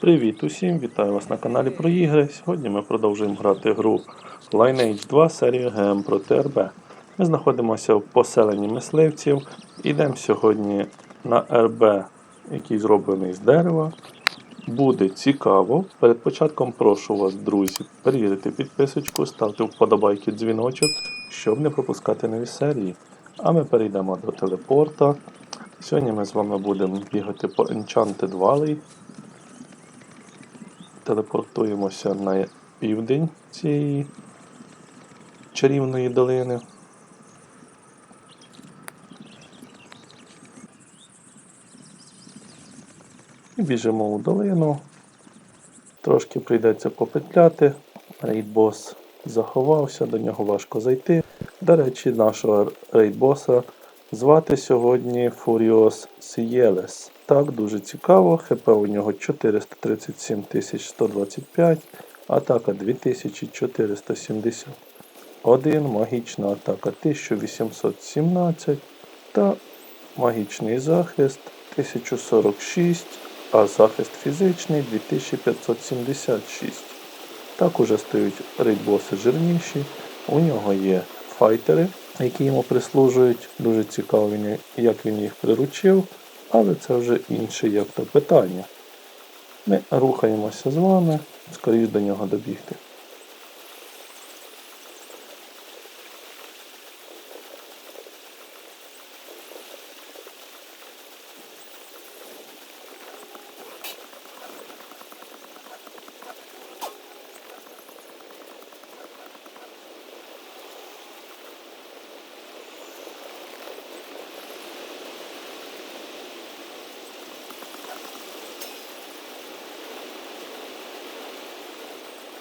Привіт усім! Вітаю вас на каналі про ігри. Сьогодні ми продовжуємо грати гру Lineage 2 серія ГМ проти РБ. Ми знаходимося в поселенні мисливців. Йдемо сьогодні на РБ, який зроблений з дерева. Буде цікаво. Перед початком прошу вас, друзі, перевірити підписочку, ставте вподобайки дзвіночок, щоб не пропускати нові серії. А ми перейдемо до телепорта. Сьогодні ми з вами будемо бігати по Enchanted Valley телепортуємося на південь цієї чарівної долини. І біжимо у долину. Трошки прийдеться попетляти. Рейдбос заховався, до нього важко зайти. До речі, нашого рейдбоса звати сьогодні Фуріос Сієлес. Так, дуже цікаво. ХП у нього 437 125, атака 2470. Один магічна атака 1817 та магічний захист 1046, а захист фізичний 2576. Так уже стають рейдбоси жирніші. У нього є файтери, які йому прислужують. Дуже цікаво, як він їх приручив, але це вже інше як то питання. Ми рухаємося з вами, скоріш до нього добігти.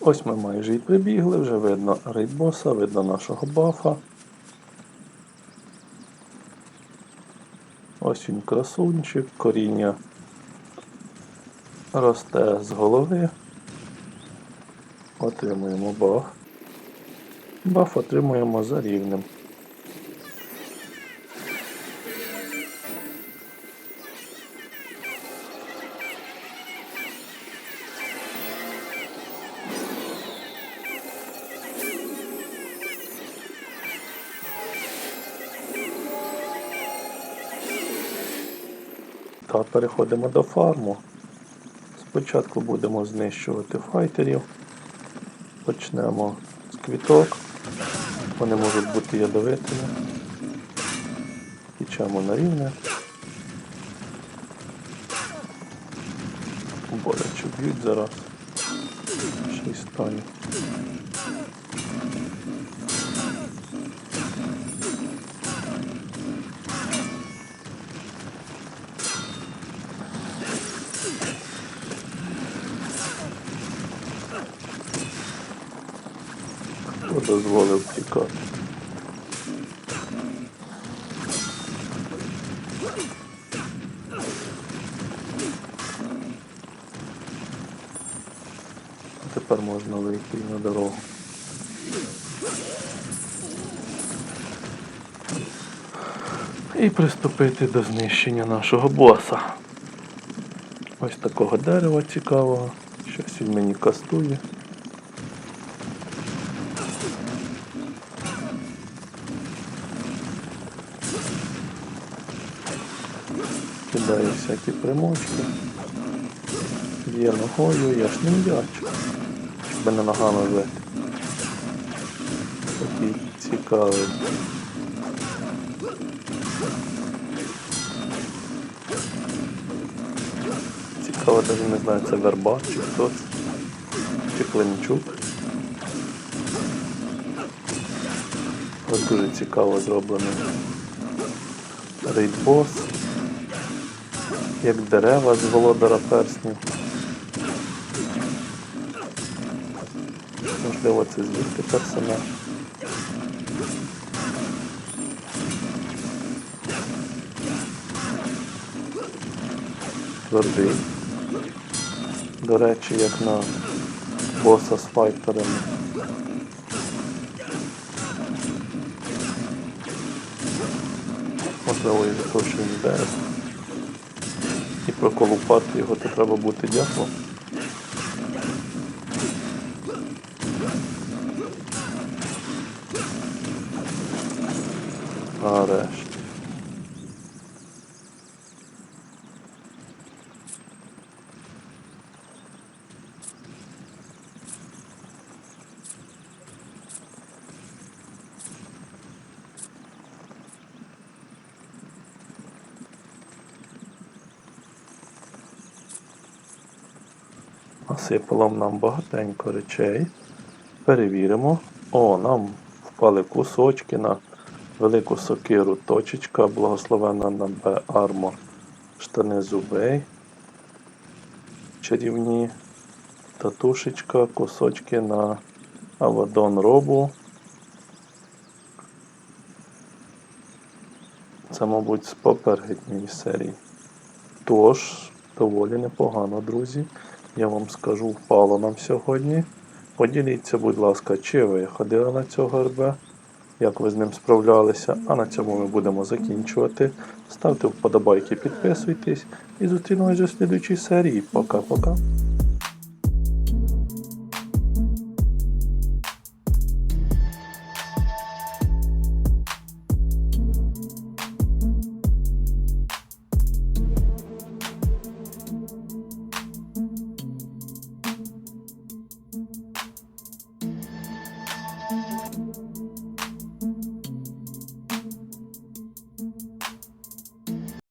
Ось ми майже і прибігли, вже видно рейдбоса, видно нашого бафа. Ось він красунчик, коріння росте з голови. Отримуємо баф. Баф отримуємо за рівнем. Та переходимо до фарму. Спочатку будемо знищувати файтерів. Почнемо з квіток. Вони можуть бути ядовитими. Кічемо на рівне. Боляче б'ють зараз. Ще й. Хто дозволив тікати? Тепер можна вийти на дорогу. І приступити до знищення нашого боса. Ось такого дерева цікавого. Щось він мені кастує. Кидає всякі примочки. Б'є ногою, я ж не м'яч. Щоб мене ногами бити. Такий цікавий. Цікаво, навіть не знаю, це верба чи хто це. Чи Климчук. Але дуже цікаво зроблений рейдбос. Як дерева з володара перснів. Можливо, це звідти персонаж. Твердий. До речі, як на боса з файтерами. Можливо, і він йде. І проколупати його, то треба бути дятлом. Нарешті. Насипало нам багатенько речей. Перевіримо. О, нам впали кусочки на велику сокиру точечка, благословена на Б армор. Штани зубей. Чарівні. Татушечка, кусочки на Авадон робу. Це, мабуть, з попередньої серії. Тож, доволі непогано, друзі. Я вам скажу, впало нам сьогодні. Поділіться, будь ласка, чи ви ходили на цього РБ, як ви з ним справлялися. А на цьому ми будемо закінчувати. Ставте вподобайки, підписуйтесь і зустрінемось у слідуючій серії. Пока-пока.